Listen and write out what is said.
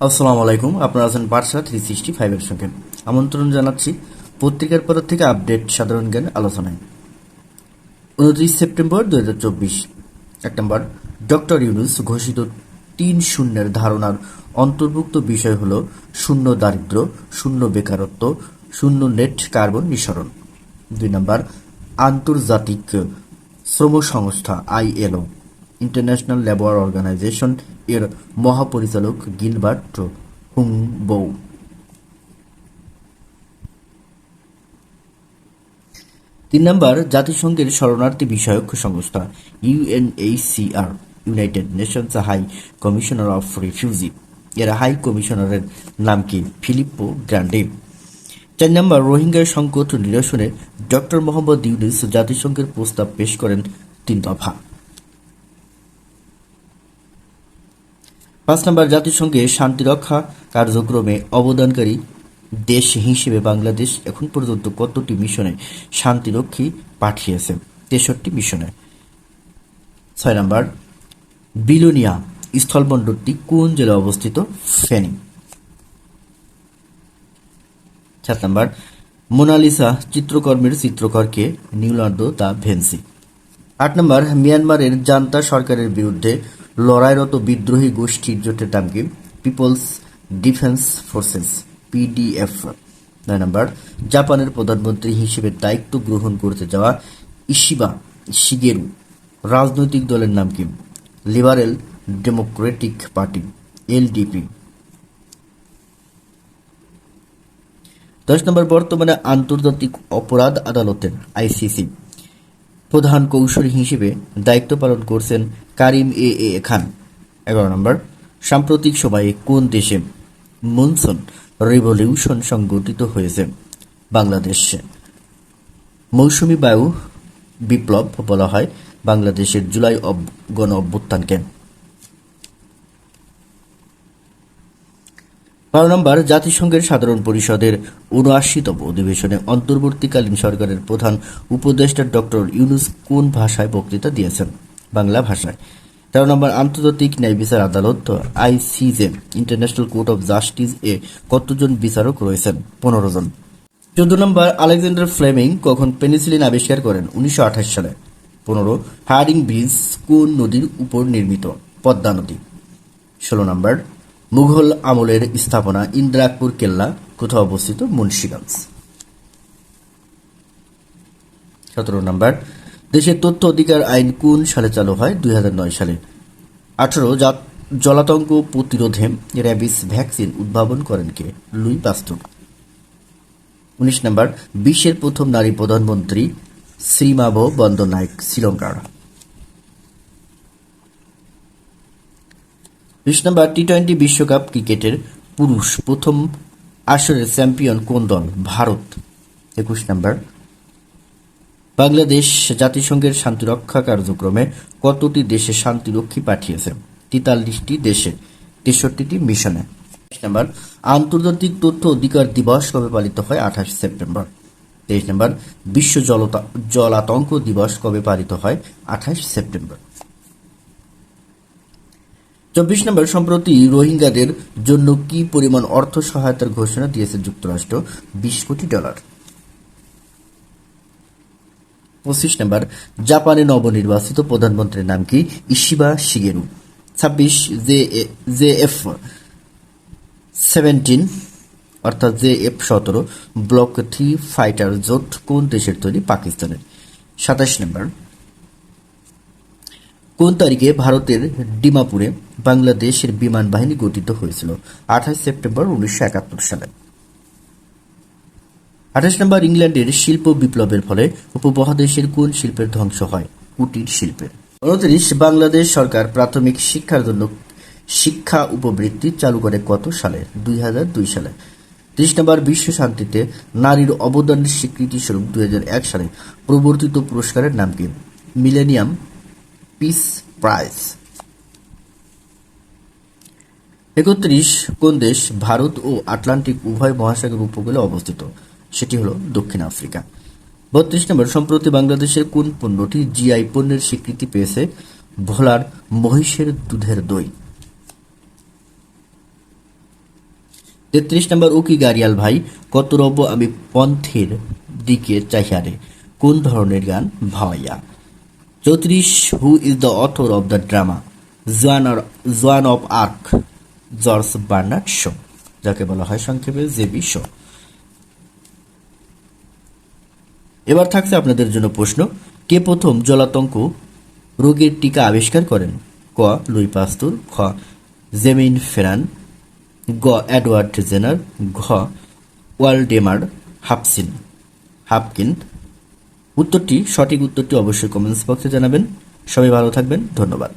আসসালামু আলাইকুম, আপনারা আছেন বার্সা থ্রি সিক্সটি ফাইভের সঙ্গে। আমন্ত্রণ জানাচ্ছি পত্রিকার পর থেকে আপডেট সাধারণ জ্ঞান আলোচনায়। উনত্রিশ সেপ্টেম্বর দু হাজার চব্বিশ, এক নম্বর, ডক্টর ইউনুস ঘোষিত তিন শূন্যের ধারণার অন্তর্ভুক্ত বিষয় হল শূন্য দারিদ্র, শূন্য বেকারত্ব, শূন্য নেট কার্বন নিঃসরণ। দুই নম্বর, আন্তর্জাতিক শ্রম সংস্থা আইএলও। ইন্টারন্যাশনাল লেবার অর্গানাইজেশন এর মহাপরিচালক গিলবার্ট হুংবৌ। তিন নম্বর, জাতিসংঘের শরণার্থী বিষয়ক সংস্থা, UNHCR, United Nations High Commissioner of Refugee. এর হাই কমিশনারের নাম কি? ফিলিপ্পো গ্র্যান্ডে চার নম্বর, রোহিঙ্গা সংকট নিরসনে ডক্টর মোহাম্মদ ইউনুস জাতিসংঘের প্রস্তাব পেশ করেন তিন দফা। পাঁচ নম্বর জাতিসংঘে শান্তিরক্ষা কার্যক্রমে অবদানকারী দেশ হিসেবে বাংলাদেশ এখন পর্যন্ত কতটি মিশনে শান্তিরক্ষী পাঠিয়েছে? তেষট্টি মিশনে। ছয় নম্বর, বিলোনিয়া স্থলবন্দরটি কোন জেলায় অবস্থিত? ফেনী। সাত নম্বর, মোনালিসা চিত্রকর্মের চিত্রকরকে নিউলার্দো দা ভেন্সি। আট নম্বর, মিয়ানমারের জান্তা সরকারের বিরুদ্ধে লড়াইরত বিদ্রোহী গোষ্ঠীর জোটের নাম কি পিপলস ডিফেন্স ফোর্সেস, পিডিএফ, নয় নম্বর, জাপানের প্রধানমন্ত্রী হিসেবে দায়িত্ব গ্রহণ করতে যাওয়া ইশিবা শিগেরু রাজনৈতিক দলের নাম কি? Liberal Democratic Party, LDP. দশ নম্বর, বর্তমানে আন্তর্জাতিক অপরাধ আদালতের আইসিসি। প্রধান কৌশলী হিসেবে দায়িত্ব পালন করছেন কারিম এ এ খান, এগারো নম্বর। সাম্প্রতিক সময়ে কোন দেশে মনসুন রিভলিউশন সংগঠিত হয়েছে? বাংলাদেশে। মৌসুমী বায়ু বিপ্লব বলা হয় বাংলাদেশের জুলাই গণ অভ্যুত্থানকে। বারো নম্বর, জাতিসংঘের সাধারণ পরিষদের উনআশিতম অধিবেশনে অন্তর্বর্তীকালীন সরকারের প্রধান উপদেষ্টা ডক্টর ইউনুস কোন ভাষায় বক্তৃতা দিয়েছেন? বাংলা ভাষায়। তেরো নম্বর, আন্তর্জাতিক ন্যায় বিচার আদালত, ICJ International Court of Justice এ কতজন বিচারক রয়েছেন? পনেরো জন। চোদ্দ নম্বর, আলেকজান্ডার ফ্লেমিং কখন পেনিসিলিন আবিষ্কার করেন? উনিশশো আঠাশ সালে। পনেরো হার্ডিং ব্রিজ কোন নদীর উপর নির্মিত? পদ্মা নদী। ষোলো নম্বর, মুঘল আমলের স্থাপনা ইন্দ্রাকপুর কেল্লা, কোথাও অবস্থিত মুন্সিগঞ্জ। সতেরো নম্বর দেশের তথ্য অধিকার আইন কোন সালে চালু হয়? দুই হাজার নয় সালে। আঠারো জাত জলাতঙ্ক প্রতিরোধে র্যাবিস ভ্যাকসিন উদ্ভাবন করেন কে? লুই পাস্তুর। উনিশ নম্বর, বিশ্বের প্রথম নারী প্রধানমন্ত্রী শ্রীমাভ বন্দনায়ক শ্রীলঙ্কার। বিশ নম্বর টি টোয়েন্টি বিশ্বকাপ ক্রিকেটের পুরুষ প্রথম আসরের চ্যাম্পিয়ন কোন দল? ভারত। একুশ নম্বর বাংলাদেশ জাতিসংঘের শান্তিরক্ষা কার্যক্রমে কতটি দেশে শান্তিরক্ষী পাঠিয়েছে? তেতাল্লিশটি দেশে, তেষট্টিটি মিশনে। আন্তর্জাতিক তথ্য অধিকার দিবস কবে পালিত হয়? আঠাশ সেপ্টেম্বর। তেইশ নম্বর, বিশ্ব জলতা, জলাতঙ্ক দিবস কবে পালিত হয়? আঠাশ সেপ্টেম্বর। চব্বিশ নম্বর, সম্প্রতি রোহিঙ্গাদের জন্য কি পরিমাণ অর্থ সহায়তার ঘোষণা দিয়েছে যুক্তরাষ্ট্র? বিশ কোটি ডলার। পঁচিশ নম্বর, জাপানে নবনির্বাচিত প্রধানমন্ত্রীর নাম কি? Ishiba Shigeru. ছাব্বিশ, জে জে এফ সেভেন্টিন, অর্থাৎ জে এফ সতেরো, ব্লক থ্রি ফাইটার জোট কোন দেশের তৈরি? পাকিস্তানের। সাতাশ নম্বর, কোন তারিখে ভারতের ডিমাপুরে বাংলাদেশের বিমান বাহিনী গঠিত হয়েছিল? আঠাশ সেপ্টেম্বর উনিশশো একাত্তর সালে। আঠাশ নম্বর ইংল্যান্ডের শিল্প বিপ্লবের ফলে উপমহাদেশের কোন শিল্পের ধ্বংস হয়? কুটির শিল্পের। উনত্রিশ, বাংলাদেশ সরকার প্রাথমিক শিক্ষার জন্য শিক্ষা উপবৃত্তি চালু করে কত সালে? দুই হাজার দুই সালে। ত্রিশ নম্বর, বিশ্ব শান্তিতে নারীর অবদানের স্বীকৃতি স্বরূপ দুই এক সালে প্রবর্তিত পুরস্কারের নাম কি? Millennium Peace Prize. একত্রিশ, কোন দেশ ভারত ও আটলান্টিক উভয় মহাসাগর উপকূলে অবস্থিত? সেটি হলো দক্ষিণ আফ্রিকা। বত্রিশ নম্বর, সম্প্রতি বাংলাদেশের কোন পণ্যটি জিআই পণ্যের স্বীকৃতি পেয়েছে? ভোলার মহিষের দুধের দই। তেত্রিশ নম্বর উকি গারিয়াল ভাই, কত রব্য আমি পন্থের দিকে চাহিয়ারে? কোন ধরনের গান ভাওয়াইয়া চৌত্রিশ, who is the author of the drama, Joan Joan of Arc, George Bernard Shaw, যাকে বলা হয় সংক্ষেপে জেবি শো। এবার থাকছে আপনাদের জন্য প্রশ্ন, কে প্রথম জলাতঙ্ক রোগের টিকা আবিষ্কার করেন? ক, লুই পাস্তুর, খ, জেমিন ফেরান, গ, এডওয়ার্ড জেনার, ঘ ওয়ালডেমার হাপসিন। হাপকিন। উত্তরটি, সঠিক উত্তরটি অবশ্যই কমেন্টস বক্সে জানাবেন। সবাই ভালো থাকবেন, ধন্যবাদ।